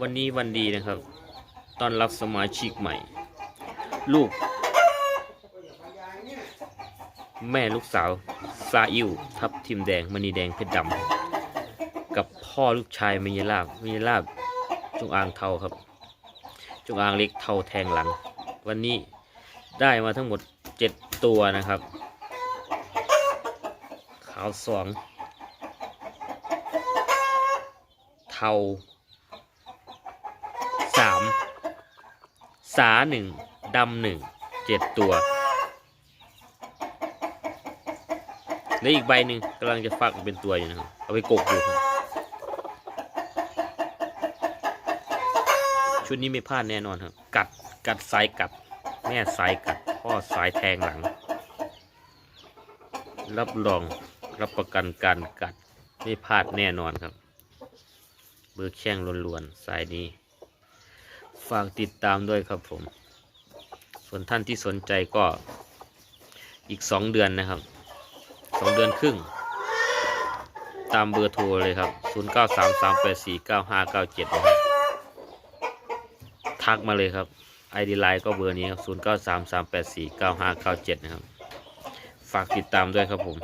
วันนี้วันดีนะครับ ตอนรับสมาชิกใหม่ ลูก แม่ลูกสาวซาอิวทับทิมแดงมณีแดงเพชรดำกับพ่อลูกชายมิยลาบมิยลาบจงอางเทาครับ จงอางเล็กเทาแทงหลัง วันนี้ได้มาทั้งหมดเจ็ดตัวนะครับ ขาวสองเทาสาม สาหนึ่งดำหนึ่งเจ็ดตัวและอีกใบหนึ่งกำลังจะฟักเป็นตัวอยู่นะครับ เอาไปกกอยู่ครับชุดนี้ไม่พลาดแน่นอนครับ กัดกัดสายกัด แม่สายกัด พ่อสายแทงหลัง รับรองรับประกันการกัด ไม่พลาดแน่นอนครับ เบอร์แข้งล้วนๆสายนี้ ฝากติดตามด้วยครับผม ส่วนท่านที่สนใจก็อีกสองเดือนนะครับสองเดือนครึ่ง ตามเบอร์โทรเลยครับ 0 9 3 3 8 4 9 5 9 7 นะครับ ทักมาเลยครับ ID ไลน์ก็เบอร์นี้ครับ 0 9 3 3 8 4 9 5 9 7 นะครับ ฝากติดตามด้วยครับผม